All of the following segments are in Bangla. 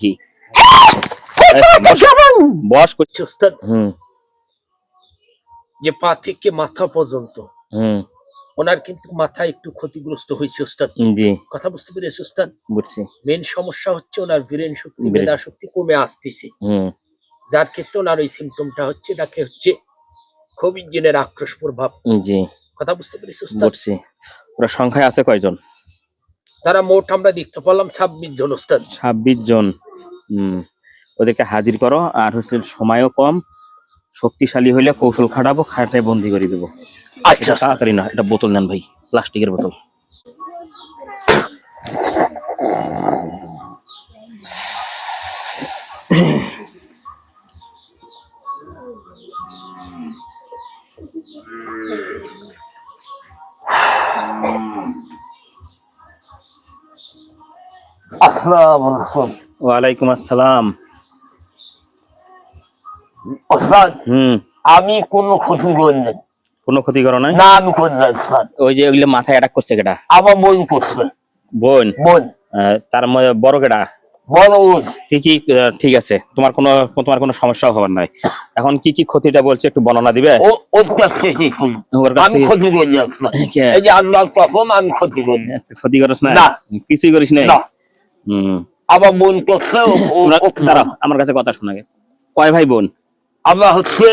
কি? বস করছি ওস্তাদ। হুম। যে পা থেকে মাথা পর্যন্ত হুম। ওনার কিন্তু মাথা একটু ক্ষতিগ্রস্ত হয়েছে ওস্তাদ। জি। কথা বুঝতে পেরেছি ওস্তাদ? বুঝছি। মেন সমস্যা হচ্ছে ওনার ব্রেন শক্তি মেধা শক্তি কমে আসতেছে। হুম। যার ক্ষেত্রে ওনার ওই সিমটমটা হচ্ছে এটাকে হচ্ছে কোভিড জেনের আক্রোশ প্রভাব। জি। কথা বুঝতে পেরেছি ওস্তাদ? বুঝছি। ওরা সংখ্যায় আছে কয়জন? তারা মোট আমরা দেখতে পারলাম ছাব্বিশ জন ওস্তাদ। ছাব্বিশ জন। ওদেরকে হাজির করো আর হচ্ছে সময়ও কম শক্তিশালী হইলে কৌশল খাটাবো খাটায় বন্দি করে দেবো। আচ্ছা। তাড়াতাড়ি না এটা বোতল নেন ভাই প্লাস্টিকের বোতল। আসসালামু আলাইকুম। ওয়ালাইকুম আসসালাম। ওস্তাদ হুম। আমি কোনো ক্ষতি কোনো ক্ষতি করো নাই? না আমি করি না ওস্তাদ ওই যে মাথায় অ্যাটাক করছে কেটা আমার বোন করছে। বোন? বোন। তার মধ্যে বড় কেটা বড় কি ঠিক আছে। তোমার কোনো তোমার কোনো সমস্যাও হবার নাই। এখন কি কি ক্ষতিটা বলছে একটু বর্ণনা দিবে? আমি ক্ষতি করি না ওস্তাদ। কে? এই যে আল্লাহ কখন আমি ক্ষতি করি ক্ষতি করিস না। কিছুই করিস না। হুম। আমার বোন করছে ও- ও- তোমরা- ও দাঁড়াও আমার কাছে কথা শোনা গে কয় ভাই বোন? আমরা হচ্ছে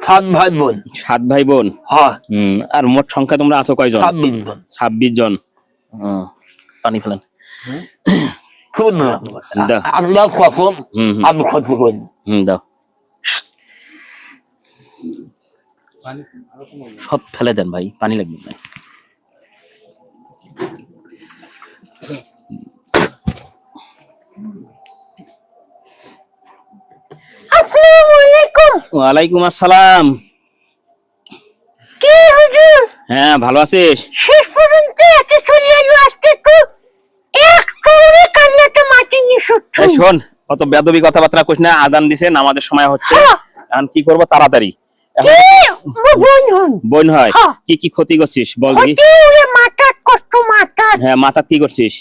সাত ভাই বোন। সাত ভাই বোন? হ্যাঁ। আর মোট সংখ্যা তোমরা আছো কয়জন? ছাব্বিশ জন। ছাব্বিশ জন। পানি ফেলেন। আল্লাহ কখন হুম হুম, আমি ক্ষতি করি দাও। সব ফেলে দেন ভাই পানি লাগবে। না ওয়ালাইকুম আসসালাম। কি হুজুর? হ্যাঁ ভালো আছিস? শেষ পর্যন্ত এতে চলে এলো আজকে তো এক চৌরে কান্নাটা মাটি শোন অত বেদবি কথাবার্তা কইস না আদান দিছে নামাজের সময় হচ্ছে। হ্যাঁ। এখন কি করব? তাড়াতাড়ি। কি? বোন হয়। হ্যাঁ। কি কি ক্ষতি করছিস? বল দেখি। মাথার কষ্ট মাথার হ্যাঁ মাথা কি করছিস?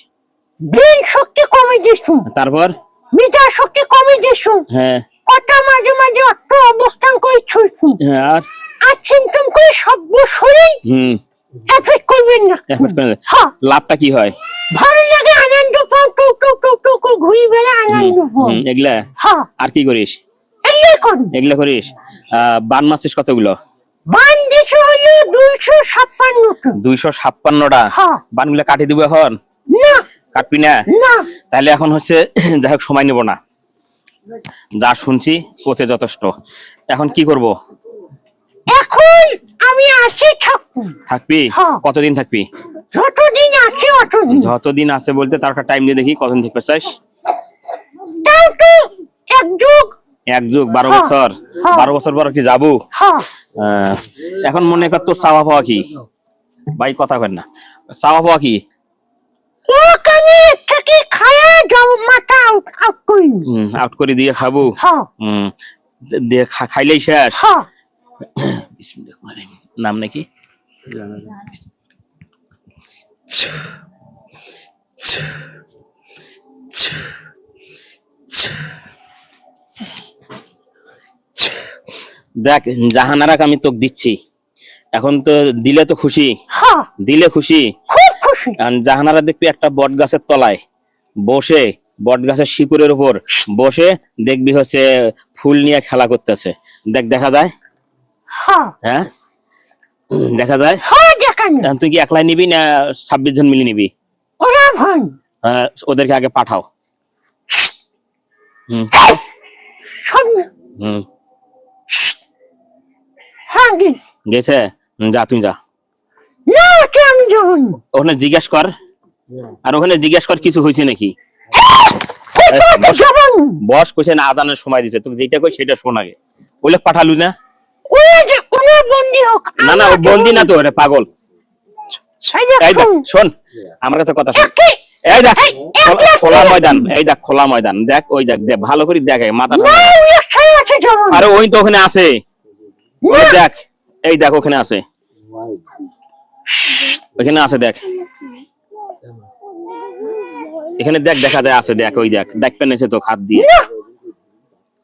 ব্রেন শক্তি কমে দিছু তারপর? মেধা শক্তি কমে দিছু হ্যাঁ। কটা মাঝে মাঝে অর্থ অবস্থান করে হ্যাঁ আর? আর সিমটম করে সব শরীর হুম। এফেক্ট করবেন না। করে হ্যাঁ। লাভটা কি হয়? ভালো লাগে আনন্দ পাও টুক টুক টুক টুক করে ঘুরি বেড়া আনন্দ পাও। এগুলা? হ্যাঁ। আর কি করিস? এই করুন এগুলা করিস? বান মাছিস কতগুলো? বান্দিশ হলো দুইশো ছাপ্পান্নটা। দুইশো ছাপ্পান্নটা। বানগুলা কাটি দিব এখন? না। কাটবি না? না। তাহলে এখন হচ্ছে যাই হোক সময় নেব না। যা শুনছি কোথে যথেষ্ট। এখন কি করব? এখন আমি আসি থাকব। থাকবি? হ্যাঁ। কতদিন থাকবি? যতদিন আছে অতদিন। যতদিন আছে বলতে তার একটা টাইম দিয়ে দেখি কতদিন থাকতে চাস? তাও তো এক যুগ। এক যুগ বারো হ্যাঁ। বছর। হ্যাঁ। বারো বছর পর কি যাব? হ্যাঁ। এখন মনে কর তোর চাওয়া পাওয়া কি? ভাই কথা কেন না। চাওয়া পাওয়া কি? ও কানে থেকে খায়া যাব মাথা আউট আউট করি আউট করে দিয়ে খাব? হ্যাঁ হুম, দিয়ে খাইলেই শেষ। হ্যাঁ বিসমিল্লাহির নাম নাকি? দেখ জাহানারাক আমি তোকে দিচ্ছি। এখন তো দিলে তো খুশি। হ্যাঁ দিলে খুশি। জাহানারা দেখবি একটা বট গাছের তলায় বসে বট গাছের শিকড়ের উপর বসে দেখবি হচ্ছে ফুল নিয়ে খেলা করতেছে। দেখ দেখা যায়? হ্যাঁ। হ্যাঁ? দেখা যায়? হ্যাঁ তুই কি একলাই নিবি না ছাব্বিশ জন মিলে নিবি? হ্যাঁ, ওদেরকে আগে পাঠাও। হুম। হুম। হ্যাঁ গেছে? যা তুই যা। না ওকে আমি যাব না। ওখানে জিজ্ঞেস কর। আর ওখানে জিজ্ঞেস কর কিছু হয়েছে নাকি? যাব না। বস কইছে না আদানের সময় দিছে। তুমি যেটা কই সেটা শোন আগে। ওইলে পাঠালু না? যে বন্দি হোক না না ও বন্দি না তো রে পাগল। এই এই দেখ শোন। আমার কাছে কথা শোন। একে এই দেখ এই, খোলা- ময়দান এই দেখ খোলা ময়দান। দেখ ওই দেখ দেখ ভালো করে দেখ এই মাথা না ওই একসাথে আছে যাব না। আরে ওই তো ওখানে আছে। ওই দেখ এই দেখ ওখানে আছে। ওখানে আছে দেখ। এখানে দেখ দেখা যায় আছে দেখ ওই দেখ ডাকপেন এসে তো হাত দিয়ে।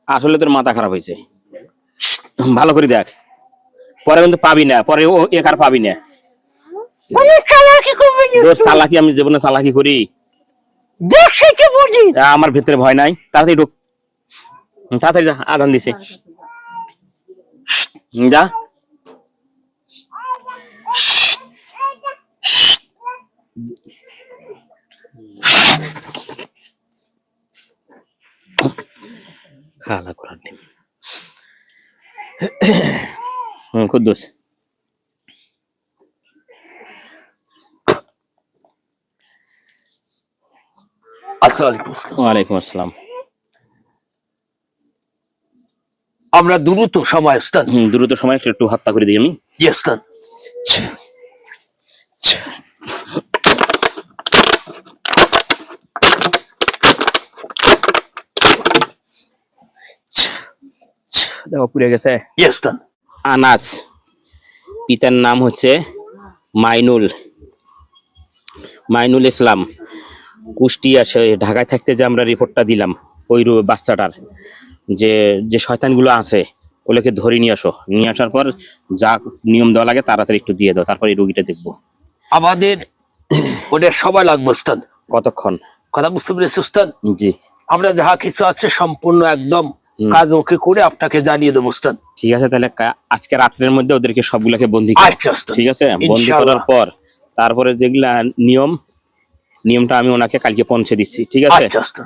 আসলে তোর মাথা খারাপ হয়েছে। ভালো করে দেখ। পরে কিন্তু পাবি না পরে ও এক আর পাবি না। চালাকি তোর চালাকি আমি জীবনে চালাকি করি। দেখ আমার ভিতরে ভয় নাই। তাড়াতাড়ি ঢুক। তাড়াতাড়ি যা আদান দিছে। যা। খালা করার ডিম কুদ্দুস ওয়ালাইকুম আসসালাম আমরা দ্রুত সময় দ্রুত সময় একটু- হত্যা করে দিই আমি দেখো পুড়ে গেছে। আনাস পিতার নাম হচ্ছে মাইনুল। মাইনুল ইসলাম কুষ্টিয়া ঢাকায় থাকতে যে আমরা রিপোর্টটা দিলাম ওই রু- বাচ্চাটার যে যে শয়তানগুলো আছে ওগুলোকে ধরে নিয়ে আসো। নিয়ে আসার পর যা নিয়ম দেওয়া লাগে তাড়াতাড়ি একটু দিয়ে দাও তারপর এই রুগীটা দেখব। আমাদের ওটা সবাই লাগবে কতক্ষণ? কথা বুঝতে পেরেছি জি। আমরা যাহা কিছু আছে সম্পূর্ণ একদম কাজ ওকে করে আপনাকে জানিয়ে দেবো ঠিক আছে তাহলে আজকে রাত্রের মধ্যে ওদেরকে সবগুলাকে বন্দি করো। আচ্ছা ঠিক আছে? বন্দি করার পর তারপরে যেগুলা নিয়ম নিয়মটা আমি ওনাকে কালকে পৌঁছে দিচ্ছি। ঠিক আছে? আচ্ছা